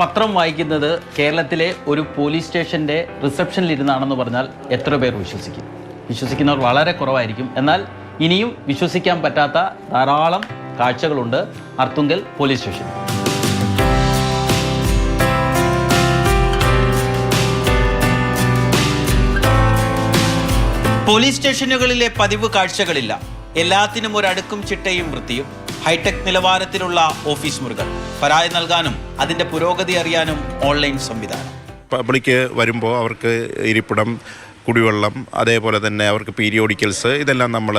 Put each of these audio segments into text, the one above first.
പത്രം വായിക്കുന്നത് കേരളത്തിലെ ഒരു പോലീസ് സ്റ്റേഷന്റെ റിസപ്ഷനിൽ ഇരുന്നാണെന്ന് പറഞ്ഞാൽ എത്ര പേർ വിശ്വസിക്കും? വിശ്വസിക്കുന്നവർ വളരെ കുറവായിരിക്കും. എന്നാൽ ഇനിയും വിശ്വസിക്കാൻ പറ്റാത്ത ധാരാളം കാഴ്ചകളുണ്ട് അർത്തുങ്കൽ പോലീസ് സ്റ്റേഷൻ. പോലീസ് സ്റ്റേഷനുകളിലെ പതിവ് കാഴ്ചകളില്ല. എല്ലാത്തിനും ഒരു അടുക്കും ചിട്ടയും വൃത്തിയും. ഹൈടെക് നിലവാരത്തിലുള്ള ഓഫീസ് മുറികൾ. പരാതി നൽകാനും അതിന്റെ പുരോഗതി അറിയാനും ഓൺലൈൻ സംവിധാനം. പബ്ലിക് വരുമ്പോൾ അവർക്ക് ഇരിപ്പിടം കുടിവെള്ളം അതേപോലെ തന്നെ അവർക്ക് പീരിയോഡിക്കൽസ് ഇതെല്ലാം നമ്മൾ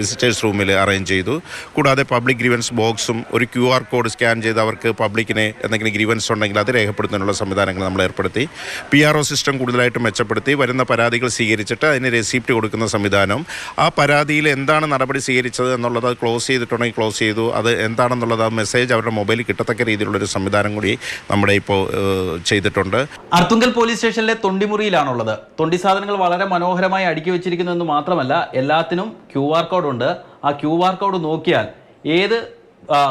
വിസിറ്റേഴ്സ് റൂമിൽ അറേഞ്ച് ചെയ്തു. കൂടാതെ പബ്ലിക് ഗ്രീവൻസ് ബോക്സും ഒരു ക്യു ആർ കോഡ് സ്കാൻ ചെയ്ത് അവർക്ക് പബ്ലിക്കിന് എന്തെങ്കിലും ഗ്രീവൻസ് ഉണ്ടെങ്കിൽ അത് രേഖപ്പെടുത്തുന്നതിനുള്ള സംവിധാനങ്ങൾ നമ്മൾ ഏർപ്പെടുത്തി. പി ആർ ഒ സിസ്റ്റം കൂടുതലായിട്ട് മെച്ചപ്പെടുത്തി. വരുന്ന പരാതികൾ സ്വീകരിച്ചിട്ട് അതിന് റെസിപ്റ്റ് കൊടുക്കുന്ന സംവിധാനം. ആ പരാതിയിൽ എന്താണ് നടപടി സ്വീകരിച്ചത് എന്നുള്ളത് ക്ലോസ് ചെയ്തിട്ടുണ്ടെങ്കിൽ ക്ലോസ് ചെയ്തു. അത് എന്താണെന്നുള്ളത് ആ മെസ്സേജ് അവരുടെ മൊബൈലിൽ കിട്ടത്തക്ക രീതിയിലുള്ളൊരു സംവിധാനം കൂടി നമ്മുടെ ഇപ്പോൾ ചെയ്തിട്ടുണ്ട്. അർത്തുങ്കൽ പോലീസ് സ്റ്റേഷനിലെ തൊണ്ടിമുറിയിലാണുള്ളത്. തൊണ്ടി സാധനങ്ങൾ വളരെ മനോഹരമായി അടുക്കി വെച്ചിരിക്കുന്നു എന്ന് മാത്രമല്ല എല്ലാത്തിനും ക്യു ആർ കോഡ് ഉണ്ട്. ആ ക്യു ആർ കോഡ് നോക്കിയാൽ ഏത്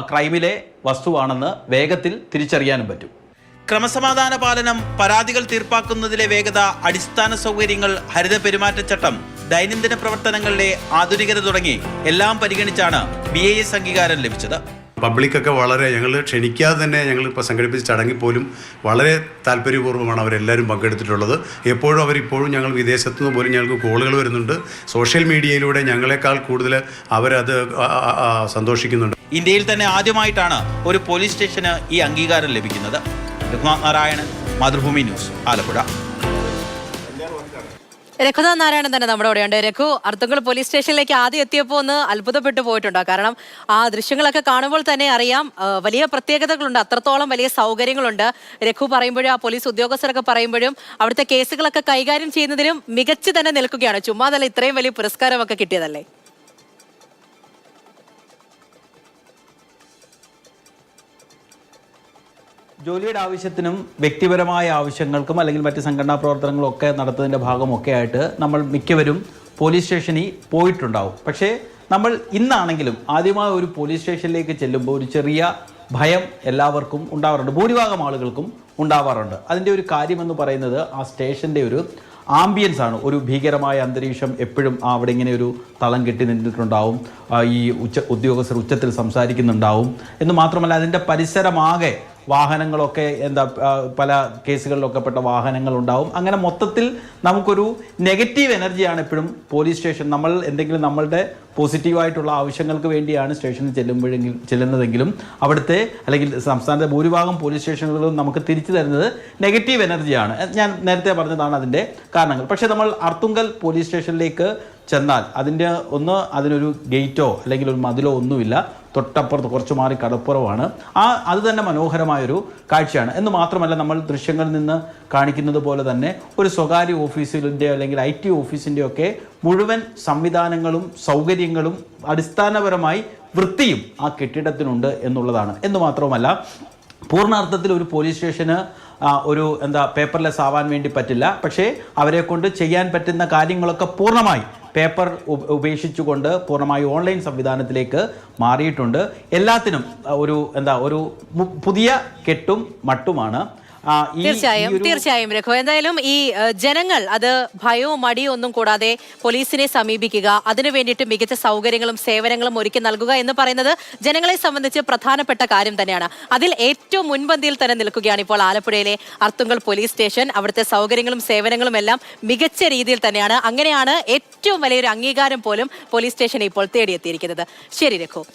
ക്രൈമിലെ വസ്തുവാണെന്ന് വേഗത്തിൽ തിരിച്ചറിയാനും പറ്റും. ക്രമസമാധാന പാലനം പരാതികൾ തീർപ്പാക്കുന്നതിലെ വേഗത അടിസ്ഥാന സൗകര്യങ്ങൾ ഹരിത പെരുമാറ്റച്ചട്ടം ദൈനംദിന പ്രവർത്തനങ്ങളിലെ ആധുനികത തുടങ്ങി എല്ലാം പരിഗണിച്ചാണ് ബി അംഗീകാരം ലഭിച്ചത്. പബ്ലിക്കൊക്കെ വളരെ ഞങ്ങൾ ക്ഷണിക്കാതെ തന്നെ ഞങ്ങൾ ഇപ്പോൾ സംഘടിപ്പിച്ച ചടങ്ങിൽ പോലും വളരെ താല്പര്യപൂർവമാണ് അവരെല്ലാവരും പങ്കെടുത്തിട്ടുള്ളത്. എപ്പോഴും അവരിപ്പോഴും ഞങ്ങൾ വിദേശത്തു നിന്ന് പോലും ഞങ്ങൾക്ക് കോളുകൾ വരുന്നുണ്ട്. സോഷ്യൽ മീഡിയയിലൂടെ ഞങ്ങളെക്കാൾ കൂടുതൽ അവരത് സന്തോഷിക്കുന്നുണ്ട്. ഇന്ത്യയിൽ തന്നെ ആദ്യമായിട്ടാണ് ഒരു പോലീസ് സ്റ്റേഷന് ഈ അംഗീകാരം ലഭിക്കുന്നത്. നാരായണൻ മാതൃഭൂമി ന്യൂസ് ആലപ്പുഴ. രഘുനാഥ് നാരായണൻ തന്നെ നമ്മുടെ കൂടെയുണ്ട്. രഘു അർത്തുങ്കൽ പോലീസ് സ്റ്റേഷനിലേക്ക് ആദ്യം എത്തിയപ്പോൾ ഒന്ന് അത്ഭുതപ്പെട്ടു പോയിട്ടുണ്ടോ? കാരണം ആ ദൃശ്യങ്ങളൊക്കെ കാണുമ്പോൾ തന്നെ അറിയാം വലിയ പ്രത്യേകതകളുണ്ട്. അത്രത്തോളം വലിയ സൗകര്യങ്ങളുണ്ട്. രഘു പറയുമ്പോഴും ആ പോലീസ് ഉദ്യോഗസ്ഥരൊക്കെ പറയുമ്പോഴും അവിടുത്തെ കേസുകളൊക്കെ കൈകാര്യം ചെയ്യുന്നതിലും മികച്ചു തന്നെ നിൽക്കുകയാണ്. ചുമ്മാതല്ല ഇത്രയും വലിയ പുരസ്കാരമൊക്കെ കിട്ടിയതല്ലേ? ജോലിയുടെ ആവശ്യത്തിനും വ്യക്തിപരമായ ആവശ്യങ്ങൾക്കും അല്ലെങ്കിൽ മറ്റ് സംഘടനാ പ്രവർത്തനങ്ങളും ഒക്കെ നടത്തുന്നതിന്റെ ഭാഗമൊക്കെ ആയിട്ട് നമ്മൾ മിക്കവരും പോലീസ് സ്റ്റേഷനിൽ പോയിട്ടുണ്ടാവും. പക്ഷേ നമ്മൾ ഇന്നാണെങ്കിലും ആദ്യമായി ഒരു പോലീസ് സ്റ്റേഷനിലേക്ക് ചെല്ലുമ്പോൾ ഒരു ചെറിയ ഭയം എല്ലാവർക്കും ഉണ്ടാവാറുണ്ട്. ഭൂരിഭാഗം ആളുകൾക്കും ഉണ്ടാവാറുണ്ട്. അതിന്റെ ഒരു കാര്യമെന്ന് പറയുന്നത് ആ സ്റ്റേഷന്റെ ഒരു ആംബിയൻസ് ആണ്. ഒരു ഭീകരമായ അന്തരീക്ഷം എപ്പോഴും അവിടെ ഇങ്ങനെ ഒരു തളം കെട്ടി നിന്നിട്ടുണ്ടാവും. ഈ ഉച്ച ഉദ്യോഗസ്ഥർ ഉച്ചത്തിൽ സംസാരിക്കുന്നുണ്ടാവും. എന്ന് മാത്രമല്ല അതിന്റെ പരിസരമാകെ വാഹനങ്ങളൊക്കെ എന്താ പല കേസുകളിലൊക്കെ പെട്ട വാഹനങ്ങൾ ഉണ്ടാവും അങ്ങനെ മൊത്തത്തിൽ നമുക്കൊരു നെഗറ്റീവ് എനർജിയാണ് എപ്പോഴും പോലീസ് സ്റ്റേഷൻ. നമ്മൾ എന്തെങ്കിലും നമ്മളുടെ പോസിറ്റീവായിട്ടുള്ള ആവശ്യങ്ങൾക്ക് വേണ്ടിയാണ് സ്റ്റേഷനിൽ ചെല്ലുമ്പോഴെങ്കിൽ ചെല്ലുന്നതെങ്കിലും അവിടുത്തെ അല്ലെങ്കിൽ സംസ്ഥാനത്തെ ഭൂരിഭാഗം പോലീസ് സ്റ്റേഷനുകളും നമുക്ക് തിരിച്ചു തരുന്നത് നെഗറ്റീവ് എനർജിയാണ്. ഞാൻ നേരത്തെ പറഞ്ഞതാണ് അതിന്റെ കാരണങ്ങൾ. പക്ഷേ നമ്മൾ അർത്തുങ്കൽ പോലീസ് സ്റ്റേഷനിലേക്ക് ചെന്നാൽ അതിന്റെ ഒന്ന് അതിനൊരു ഗേറ്റോ അല്ലെങ്കിൽ ഒരു മതിലോ ഒന്നുമില്ല. തൊട്ടപ്പുറത്ത് കുറച്ച് മാറി കടപ്പുറമാണ് ആ അത് തന്നെ മനോഹരമായൊരു കാഴ്ചയാണ്. എന്ന് മാത്രമല്ല നമ്മൾ ദൃശ്യങ്ങളിൽ നിന്ന് കാണിക്കുന്നത് പോലെ തന്നെ ഒരു സ്വകാര്യ ഓഫീസിന്റെ അല്ലെങ്കിൽ ഐ ടി ഓഫീസിന്റെ ഒക്കെ മുഴുവൻ സംവിധാനങ്ങളും സൗകര്യങ്ങളും അടിസ്ഥാനപരമായി വൃത്തിയും ആ കെട്ടിടത്തിനുണ്ട് എന്നുള്ളതാണ്. എന്ന് മാത്രവുമല്ല പൂർണാർത്ഥത്തിൽ ഒരു പോലീസ് സ്റ്റേഷന് ഒരു എന്താ പേപ്പർലെസ് ആവാൻ വേണ്ടി പറ്റില്ല. പക്ഷേ അവരെ കൊണ്ട് ചെയ്യാൻ പറ്റുന്ന കാര്യങ്ങളൊക്കെ പൂർണമായി പേപ്പർ ഉപേക്ഷിച്ചുകൊണ്ട് പൂർണമായി ഓൺലൈൻ സംവിധാനത്തിലേക്ക് മാറിയിട്ടുണ്ട്. എല്ലാത്തിനും ഒരു എന്താ ഒരു പുതിയ കെട്ടും മട്ടുമാണ് തീർച്ചയായും തീർച്ചയായും രഘു. എന്തായാലും ഈ ജനങ്ങൾ അത് ഭയവും മടിയോ ഒന്നും കൂടാതെ പോലീസിനെ സമീപിക്കുക അതിനു വേണ്ടിയിട്ട് മികച്ച സൗകര്യങ്ങളും സേവനങ്ങളും ഒരുക്കി നൽകുക എന്ന് പറയുന്നത് ജനങ്ങളെ സംബന്ധിച്ച് പ്രധാനപ്പെട്ട കാര്യം തന്നെയാണ്. അതിൽ ഏറ്റവും മുൻപന്തിയിൽ തന്നെ നിൽക്കുകയാണ് ഇപ്പോൾ ആലപ്പുഴയിലെ അർത്തുങ്കൽ പോലീസ് സ്റ്റേഷൻ. അവിടുത്തെ സൗകര്യങ്ങളും സേവനങ്ങളും എല്ലാം മികച്ച രീതിയിൽ തന്നെയാണ്. അങ്ങനെയാണ് ഏറ്റവും വലിയൊരു അംഗീകാരം പോലും പോലീസ് സ്റ്റേഷനെ ഇപ്പോൾ തേടിയെത്തിയിരിക്കുന്നത്. ശരി രഘു.